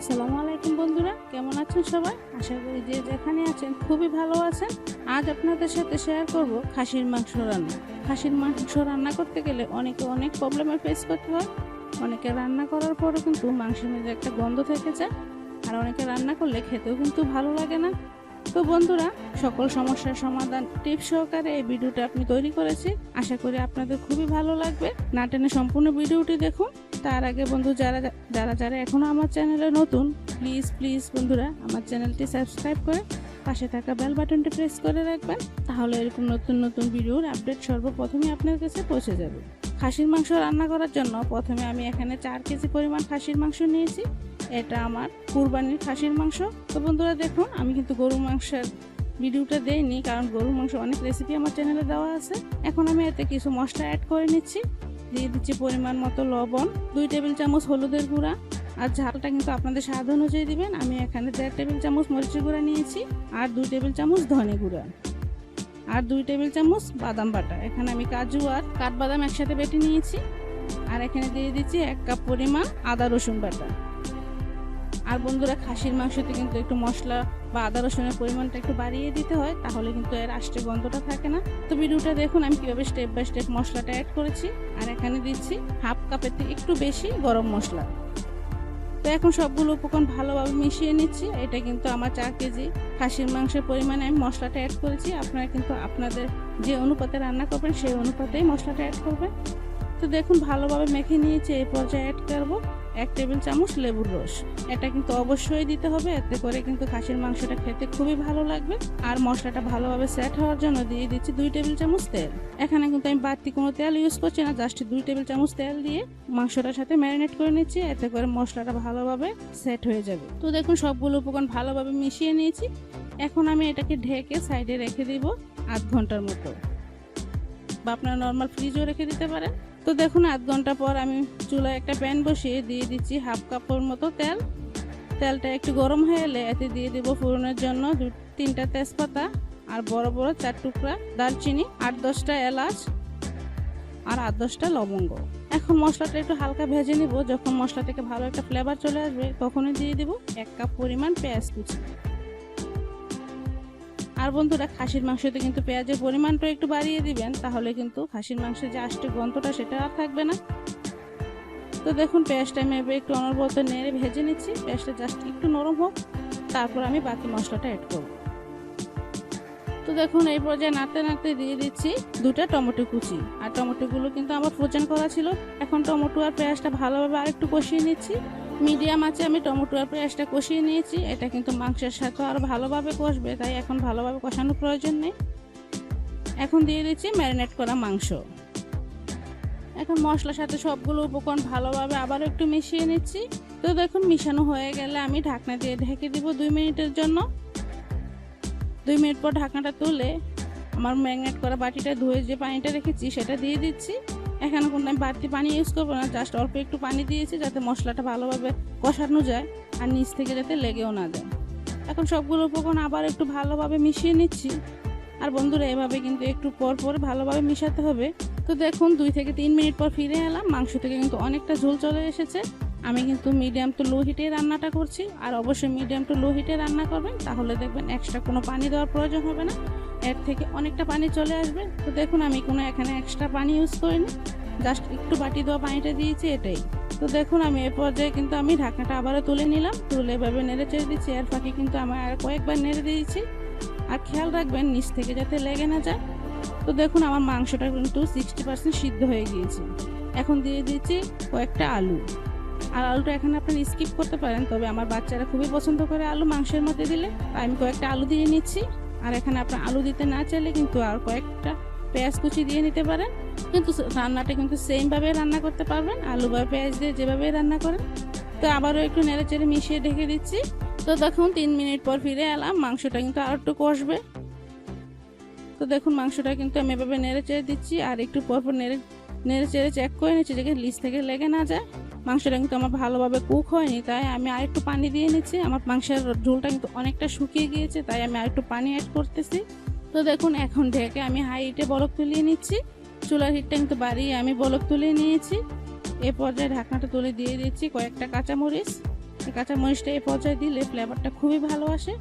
আসসালামু আলাইকুম বন্ধুরা, কেমন আছেন সবাই? আশা করি যে যেখানে আছেন খুবই ভালো আছেন। আজ আপনাদের সাথে শেয়ার করব খাসির মাংস রান্না। খাসির মাংস রান্না করতে গেলে অনেকে অনেক প্রবলেমের ফেস করতে হয়। অনেকে রান্না করার পরও কিন্তু মাংসের মধ্যে একটা গন্ধ থেকে যায়। আর অনেকে রান্না করলে খেতেও কিন্তু ভালো লাগে না। তো বন্ধুরা, সকল সমস্যার সমাধান টিপস সহকারে এই ভিডিওটা আপনি তৈরি করেছি। আশা করি আপনাদের খুবই ভালো লাগবে। না টেনে সম্পূর্ণ ভিডিওটি দেখুন। তার আগে বন্ধু, যারা যারা যারা এখনও আমার চ্যানেলে নতুন প্লিজ প্লিজ বন্ধুরা, আমার চ্যানেলটি সাবস্ক্রাইব করে পাশে থাকা বেল বাটনটি প্রেস করে রাখবেন, তাহলে এরকম নতুন নতুন ভিডিওর আপডেট সর্বপ্রথমে আপনার কাছে পৌঁছে যাবে। খাসির মাংস রান্না করার জন্য প্রথমে আমি এখানে চার কেজি পরিমাণ খাসির মাংস নিয়েছি। এটা আমার কুরবানির খাসির মাংস। তো বন্ধুরা দেখুন, আমি কিন্তু গরু মাংসের ভিডিওটা দেইনি, কারণ গরুর মাংস অনেক রেসিপি আমার চ্যানেলে দেওয়া আছে। এখন আমি এতে কিছু মশলা অ্যাড করে নিচ্ছি। দিয়ে দিচ্ছি পরিমাণ মতো লবণ, দুই টেবিল চামচ হলুদের গুঁড়া আর ঝালটা কিন্তু আপনাদের স্বাদ অনুযায়ী দেবেন। আমি এখানে দেড় টেবিল চামচ মরিচের গুঁড়া নিয়েছি আর দুই টেবিল চামচ ধনে গুঁড়া আর দুই টেবিল চামচ বাদাম বাটা। এখানে আমি কাজু আর কাঠবাদাম একসাথে বেটে নিয়েছি। আর এখানে দিয়ে দিচ্ছি এক কাপ পরিমাণ আদা রসুন বাটা। আর বন্ধুরা খাসির মাংসতে কিন্তু একটু মশলা বা আদা রসুনের পরিমাণটা একটু বাড়িয়ে দিতে হয়, তাহলে কিন্তু এর আষ্টে গন্ধটা থাকে না। তো ভিডিওটা দেখুন, আমি কীভাবে স্টেপ বাই স্টেপ মশলাটা অ্যাড করেছি। আর এখানে দিচ্ছি হাফ কাপের থেকে একটু বেশি গরম মশলা। তো এখন সবগুলো উপকরণ ভালোভাবে মিশিয়ে নিচ্ছি। এটা কিন্তু আমার চার কেজি খাসির মাংসের পরিমাণে আমি মশলাটা অ্যাড করেছি। আপনারা কিন্তু আপনাদের যে অনুপাতে রান্না করবেন, সেই অনুপাতেই মশলাটা অ্যাড করবেন। তো দেখুন, ভালোভাবে মেখে নিয়েছি এই পর্যায়ে অ্যাড করব। এক টেবিল চামচ লেবুর রস। এটা কিন্তু অবশ্যই দিতে হবে, এতে করে কিন্তু খাসির মাংসটা খেতে খুবই ভালো লাগবে। আর মশলাটা ভালোভাবে সেট হওয়ার জন্য দিয়ে দিচ্ছি দুই টেবিল চামচ তেল। এখানে কিন্তু আমি বাড়তি কোনো তেল ইউজ করছি না জাস্ট দুই টেবিল চামচ তেল দিয়ে মাংসটার সাথে ম্যারিনেট করে নিচ্ছি, এতে করে মশলাটা ভালোভাবে সেট হয়ে যাবে। তো দেখুন, সবগুলো উপকরণ ভালোভাবে মিশিয়ে নিয়েছি। এখন আমি এটাকে ঢেকে সাইডে রেখে দিব আধ ঘণ্টার মতো। বা আপনারা নর্মাল ফ্রিজও রেখে দিতে পারেন। তো দেখুন, আধ ঘণ্টা পর আমি চুলায় একটা প্যান বসিয়ে দিয়ে দিচ্ছি হাফ কাপের মতো তেল। তেলটা একটু গরম হয়ে এলে এতে দিয়ে দিব ফোড়নের জন্য দু, তিনটা তেজপাতা আর বড় বড় চার টুকরা দারচিনি, আট দশটা এলাচ আর আট দশটা লবঙ্গ। এখন মশলাটা একটু হালকা ভেজে নিব। যখন মশলা থেকে ভালো একটা ফ্লেভার চলে আসবে, তখনই দিয়ে দিব এক কাপ পরিমাণ পেঁয়াজ কুচি। আর বন্ধুরা, খাসির মাংসতে কিন্তু পেঁয়াজের পরিমাণটা একটু বাড়িয়ে দিবেন, তাহলে কিন্তু খাসির মাংসের যে আষ্টে গন্ধটা সেটা আর থাকবে না। তো দেখুন, পেঁয়াজটা আমি এবার একটু অনবরত নেড়ে ভেজে নিচ্ছি। পেঁয়াজটা জাস্ট একটু নরম হোক, তারপর আমি বাকি মশলাটা অ্যাড করব। তো দেখুন, এই পর্যায়ে নাড়তে নাড়তে দিয়ে দিচ্ছি দুটা টমেটো কুচি। আর টমেটোগুলো কিন্তু আমার ফ্রোজেন করা ছিল, এখন টমেটো আর পেঁয়াজটা ভালোভাবে আরেকটু কষিয়ে নিচ্ছি। মিডিয়াম আছে, আমি টমেটো আর পেঁয়াজটা কষিয়ে নিয়েছি। এটা কিন্তু মাংসের সাথে আরও ভালোভাবে কষবে, তাই এখন ভালোভাবে কষানোর প্রয়োজন নেই। এখন দিয়ে দিচ্ছি ম্যারিনেট করা মাংস। এখন মশলার সাথে সবগুলো উপকরণ ভালোভাবে আবার একটু মিশিয়ে নিচ্ছি। তো দেখুন, মিশানো হয়ে গেলে আমি ঢাকনা দিয়ে ঢেকে দিব দুই মিনিটের জন্য। দুই মিনিট পর ঢাকনাটা তুলে আমার ম্যারিনেট করা বাটিটা ধুয়ে যে পানিটা রেখেছি, সেটা দিয়ে দিচ্ছি। এখানে কোনো আমি বাড়তি পানি ইউজ করব না জাস্ট অল্প একটু পানি দিয়েছি যাতে মশলাটা ভালোভাবে কষানো যায় আর নিচ থেকে যাতে লেগেও না যায়। এখন সবগুলো উপকরণ আবার একটু ভালোভাবে মিশিয়ে নিচ্ছি। আর বন্ধুরা, এভাবে কিন্তু একটু পর পর ভালোভাবে মিশাতে হবে। তো দেখুন, দুই থেকে তিন মিনিট পর ফিরে এলাম। মাংস থেকে কিন্তু অনেকটা ঝোল চলে এসেছে। আমি কিন্তু মিডিয়াম টু লো হিটে রান্নাটা করছি। আর অবশ্যই মিডিয়াম টু লো হিটে রান্না করবেন, তাহলে দেখবেন এক্সট্রা কোনো পানি দেওয়ার প্রয়োজন হবে না। এর থেকে অনেকটা পানি চলে আসবে। তো দেখুন, আমি কোনো এখানে এক্সট্রা পানি ইউজ করিনি। জাস্ট একটু বাটি দেওয়া পানিটা দিয়েছি, এটাই। তো দেখুন, আমি এ পর্যায়ে কিন্তু আমি ঢাকনাটা আবারও তুলে নিলাম। তুলে এভাবে নেড়ে চেড়ে দিচ্ছি। এর ফাঁকে কিন্তু আমি আর কয়েকবার নেড়ে দিয়েছি। আর খেয়াল রাখবেন, নিচ থেকে যাতে লেগে না যায়। তো দেখুন, আমার মাংসটা কিন্তু সিক্সটি পার্সেন্ট সিদ্ধ হয়ে গিয়েছে। এখন দিয়ে দিয়েছি কয়েকটা আলু। আর আলুটা এখানে আপনি স্কিপ করতে পারেন, তবে আমার বাচ্চারা খুবই পছন্দ করে আলু মাংসের মধ্যে দিলে। তাই আমি কয়েকটা আলু দিয়ে নিচ্ছি। আর এখানে আপনার আলু দিতে না চাইলে কিন্তু আর কয়েকটা পেঁয়াজ কুচি দিয়ে নিতে পারেন। কিন্তু রান্নাটা কিন্তু সেমভাবে রান্না করতে পারবেন। আলু বা পেঁয়াজ দিয়ে যেভাবে রান্না করেন। তো আবারও একটু নেড়ে চেড়ে মিশিয়ে ঢেকে দিচ্ছি। তো দেখুন, তিন মিনিট পর ফিরে এলাম। মাংসটা কিন্তু আর একটু কষবে। তো দেখুন, মাংসটা কিন্তু আমি এভাবে নেড়ে চেড়ে দিচ্ছি। আর একটু পর পর নেড়ে নেড়ে চেড়ে চেক করে নিচ্ছি যাতে লিস থেকে লেগে না যায়। মাংসটা কিন্তু আমার ভালোভাবে কুক হয়নি, তাই আমি আর একটু পানি দিয়ে নিচ্ছি। আমার মাংসের ঝোলটা কিন্তু অনেকটা শুকিয়ে গিয়েছে, তাই আমি আর একটু পানি অ্যাড করতেছি। তো দেখুন, এখন ঢেকে আমি হাই হিটে বরফ তুলিয়ে নিচ্ছি। চুলার হিটটা কিন্তু বাড়িয়ে আমি বলক তুলে নিয়েছি। এ পর্যায়ে ঢাকনাটা তুলে দিয়ে দিচ্ছি কয়েকটা কাঁচামরিচ। কাঁচামরিচটা এই পর্যায়ে দিলে ফ্লেভারটা খুবই ভালো আসে।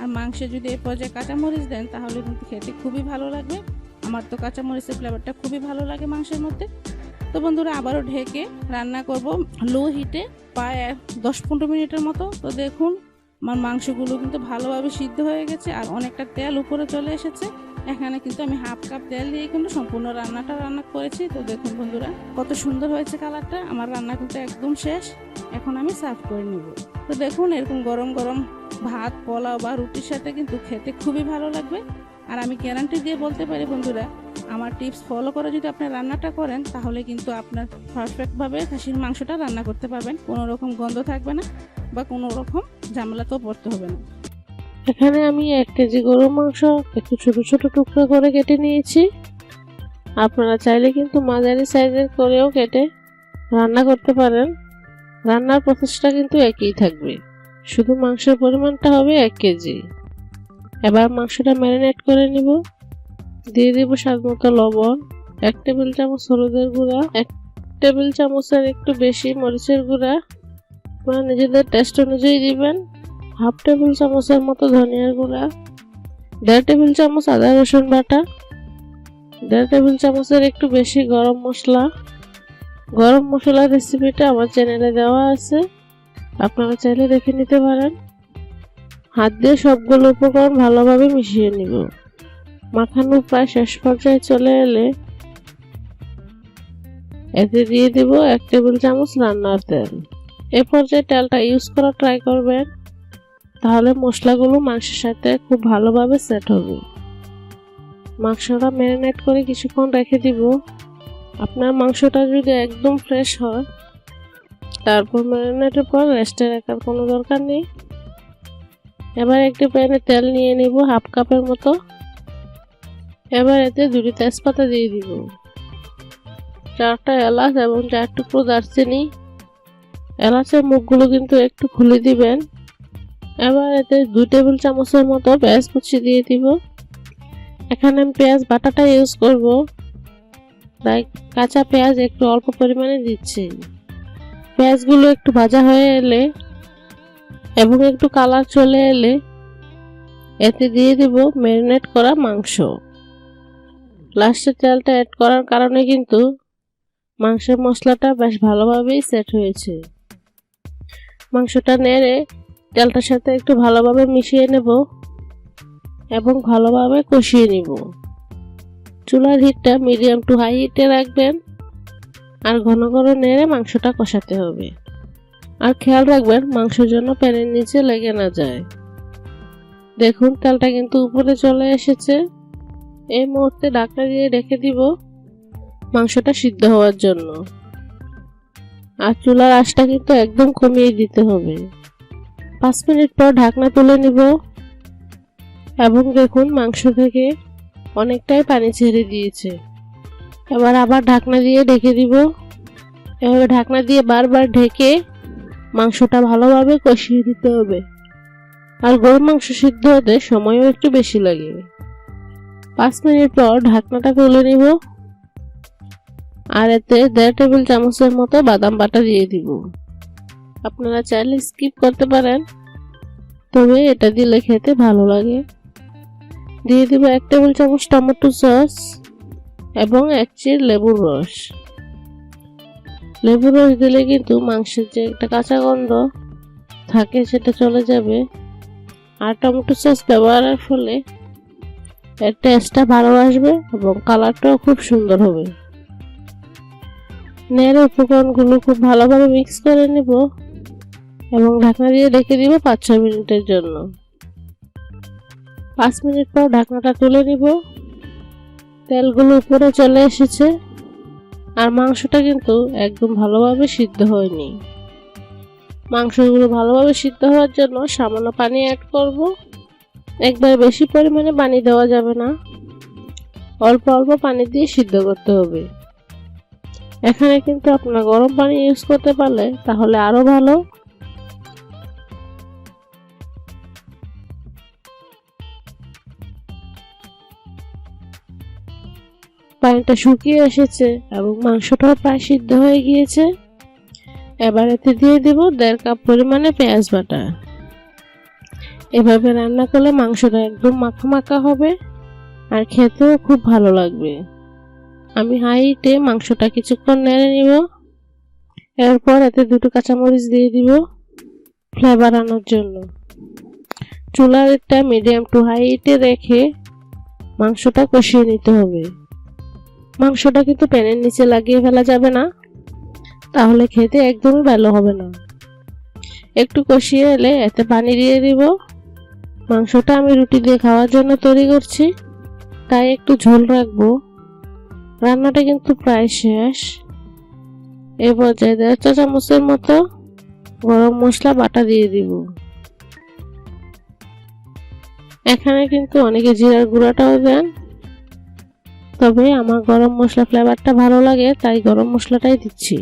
আর মাংসে যদি এই পর্যায়ে কাঁচামরিচ দেন, তাহলে কিন্তু খেতে খুবই ভালো লাগবে। আমার তো কাঁচামরিচের ফ্লেভারটা খুবই ভালো লাগে মাংসের মধ্যে। তো বন্ধুরা আবারও ঢেকে রান্না করব লো হিটে প্রায় দশ পনেরো মিনিটের মতো। তো দেখুন, আমার মাংসগুলো কিন্তু ভালোভাবে সিদ্ধ হয়ে গেছে আর অনেকটা তেল উপরে চলে এসেছে। এখানে কিন্তু আমি হাফ কাপ তেল দিয়ে কিন্তু সম্পূর্ণ রান্নাটা রান্না করেছি। তো দেখুন বন্ধুরা, কত সুন্দর হয়েছে কালারটা। আমার রান্না কিন্তু একদম শেষ। এখন আমি সার্ভ করে নিব। তো দেখুন, এরকম গরম গরম ভাত, পোলাও বা রুটির সাথে কিন্তু খেতে খুবই ভালো লাগবে। আর আমি গ্যারান্টি দিয়ে বলতে পারি বন্ধুরা আমার টিপস ফলো করে যদি আপনি রান্নাটা করেন, তাহলে কিন্তু আপনার পারফেক্টভাবে খাসির মাংসটা রান্না করতে পারবেন। কোনো রকম গন্ধ থাকবে না বা কোনো রকম ঝামেলাতেও পড়তে হবে না। এখানে আমি এক কেজি গরুর মাংস, একটু ছোট ছোট টুকরো করে কেটে নিয়েছি। আপনারা চাইলে কিন্তু মাঝারি সাইজের করেও কেটে রান্না করতে পারেন। রান্নার প্রসেসটা কিন্তু একই থাকবে। শুধু মাংসের পরিমাণটা হবে এক কেজি। এবার মাংসটা ম্যারিনেট করে নিব। দিয়ে দেবো স্বাদ মতো লবণ, এক টেবিল চামচ হলুদের গুঁড়া, এক টেবিল চামচের একটু বেশি মরিচের গুঁড়া। আপনারা নিজেদের টেস্ট অনুযায়ী দিবেন। হাফ টেবিল চামচের মতো ধনিয়ার গুঁড়া, দেড় টেবিল চামচ আদা রসুন বাটা, দেড় টেবিল চামচের একটু বেশি গরম মশলা। গরম মশলার রেসিপিটা আমার চ্যানেলে দেওয়া আছে। আপনারা চাইলে দেখে নিতে পারেন। হাত দিয়ে সবগুলো উপকরণ ভালোভাবে মিশিয়ে নিব। মাখানো প্রায় শেষ পর্যায়ে চলে এলে এতে দিয়ে দিব এক টেবিল চামচ রান্নার তেল। এ পর্যায়ে তেলটা ইউজ করা ট্রাই করবেন। তাহলে মশলাগুলো মাংসের সাথে খুব ভালোভাবে সেট হবে। মাংসটা ম্যারিনেট করে কিছুক্ষণ রেখে দিব। আপনার মাংসটা যদি একদম ফ্রেশ হয়, তারপর ম্যারিনেটের পর রেস্টে রাখার কোনো দরকার নেই। এবার একটি প্যানে তেল নিয়ে নিব হাফ কাপের মতো। এবার এতে দুটি তেজপাতা দিয়ে দিব। চারটা এলাচ এবং চার টুকরো দারচিনি। এলাচের মুখগুলো কিন্তু একটু খুলে দিবেন। এবার এতে দুই টেবিল চামচের মতো পেঁয়াজ কুচি দিয়ে দিব। এখানে আমি পেঁয়াজ বাটাটা ইউজ করব। তাই কাঁচা পেঁয়াজ একটু অল্প পরিমাণে দিচ্ছি। পেঁয়াজগুলো একটু ভাজা হয়ে এলে এবং একটু কালার চলে এলে এতে দিয়ে দেব ম্যারিনেট করা মাংস। লাস্টে তেলটা অ্যাড করার কারণে কিন্তু মাংসের মশলাটা বেশ ভালোভাবেই সেট হয়েছে। মাংসটা নেড়ে তেলটার সাথে একটু ভালোভাবে মিশিয়ে নেব এবং ভালোভাবে কষিয়ে নিব। চুলার হিটটা মিডিয়াম টু হাই হিটে রাখবেন আর ঘন ঘন নেড়ে মাংসটা কষাতে হবে। আর খেয়াল রাখবেন মাংসের জন্য প্যানের নিচে লেগে না যায়। দেখুন তেলটা কিন্তু উপরে চলে এসেছে। এই মুহূর্তে ঢাকনা দিয়ে রেখে দিব মাংসটা সিদ্ধ হওয়ার জন্য। আর চুলার আঁচটা কিন্তু একদম কমিয়ে দিতে হবে। পাঁচ মিনিট পর ঢাকনা তুলে নিব এবং দেখুন মাংস থেকে অনেকটাই পানি ছেড়ে দিয়েছে। এবার আবার ঢাকনা দিয়ে ঢেকে দিব। এভাবে ঢাকনা দিয়ে বারবার ঢেকে মাংসটা ভালোভাবে কষিয়ে দিতে হবে। আর গরুর মাংস সিদ্ধ হতে সময়ও একটু বেশি লাগে। পাঁচ মিনিট পর ঢাকনাটা তুলে নিব। আর এতে দেড় টেবিল চামচের মতো বাদাম বাটা দিয়ে দিব। আপনারা চাইলে স্কিপ করতে পারেন, তবে এটা দিলে খেতে ভালো লাগে। দিয়ে দিব এক টেবিল চামচ টমেটো সস এবং এক চির লেবুর রস। লেবুর রস দিলে কিন্তু মাংসের যে একটা কাঁচা গন্ধ থাকে সেটা চলে যাবে। আর টমেটো সস ব্যবহারের ফলে টেস্টটা ভালো আসবে এবং কালারটাও খুব সুন্দর হবে। নেড়ে উপকরণগুলো খুব ভালোভাবে মিক্স করে নেব এবং ঢাকনা দিয়ে রেখে দিব পাঁচ ছয় মিনিটের জন্য। পাঁচ মিনিট পর ঢাকনাটা তুলে নিব। তেলগুলো উপরে চলে এসেছে আর মাংসটা কিন্তু একদম ভালোভাবে সিদ্ধ হয়নি। মাংসগুলো ভালোভাবে সিদ্ধ হওয়ার জন্য সামান্য পানি অ্যাড করব। একবার বেশি পরিমাণে পানি দেওয়া যাবে না। অল্প অল্প পানি দিয়ে সিদ্ধ করতে হবে। এখানে কিন্তু আপনার গরম পানি ইউজ করতে পারলে তাহলে আরও ভালো। পানিটা শুকিয়ে এসেছে এবং মাংসটাও প্রায় সিদ্ধ হয়ে গিয়েছে। এবার এতে দিয়ে দেব দেড় কাপ পরিমাণে পেঁয়াজ বাটা। এভাবে রান্না করলে মাংসটা একদম মাখা মাখা হবে আর খেতেও খুব ভালো লাগবে। আমি হাইটে মাংসটা কিছুক্ষণ নেড়ে নিব। এরপর এতে দুটো কাঁচামরিচ দিয়ে দিব ফ্লেভার আনার জন্য। চুলাটা মিডিয়াম টু হাইটে রেখে মাংসটা কষিয়ে নিতে হবে। মাংসটা কিন্তু প্যানের নিচে লাগিয়ে ফেলা যাবে না। তাহলে খেতে একদমই ভালো হবে না। একটু কষিয়ে এলে এতে পানি দিয়ে দিব। মাংসটা আমি রুটি দিয়ে খাওয়ার জন্য তৈরি করছি। তাই একটু ঝোল রাখব। রান্নাটা কিন্তু প্রায় শেষ। এ পর্যায়ে দেড় চা চামচের মতো গরম মশলা, বাটা দিয়ে দিব। এখানে কিন্তু অনেকে জিরার গুঁড়াটাও দেন। তবে আমার গরম মশলা ফ্লেভারটা ভালো লাগে, তাই গরম মশলাটাই দিচ্ছি।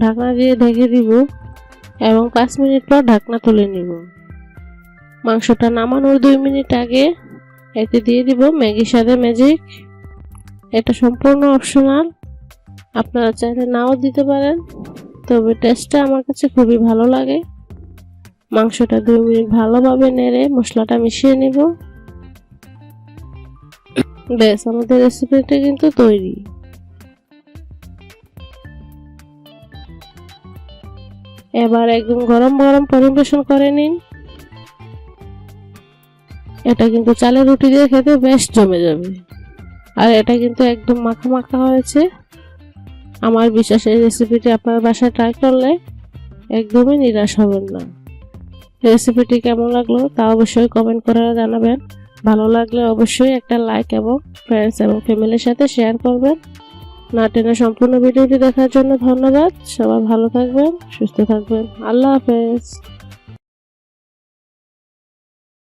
ঢাকনা দিয়ে ঢেকে দিব। এবং পাঁচ মিনিট পর ঢাকনা তুলে নিব। মাংসটা নামানোর দুই মিনিট আগে এতে দিয়ে দিব ম্যাগি সাথে ম্যাজিক। এটা সম্পূর্ণ অপশনাল। আপনারা চাইলে নাও দিতে পারেন, তবে টেস্টটা আমার কাছে খুবই ভালো লাগে। মাংসটা দুই মিনিট ভালোভাবে নেড়ে মশলাটা মিশিয়ে নিব। ব্যাস, আমাদের রেসিপিটা কিন্তু তৈরি। এবার একদম গরম গরম পরিবেশন করে নিন। এটা কিন্তু চালের রুটি দিয়ে খেতে বেশ জমে যাবে। আর এটা কিন্তু একদম মাখা মাখা হয়েছে। আমার বিশ্বাস, এই রেসিপিটি আপনার বাসায় ট্রাই করলে একদমই নিরাশ হবেন না। রেসিপিটি কেমন লাগল তা অবশ্যই কমেন্ট করে জানাবেন। ভালো লাগলে অবশ্যই একটা লাইক এবং ফ্রেন্ডস এবং ফ্যামিলির সাথে শেয়ার করবেন। না টেনে সম্পূর্ণ ভিডিওটি দেখার জন্য ধন্যবাদ। সবাই ভালো থাকবেন সুস্থ থাকবেন। আল্লাহ হাফেজ।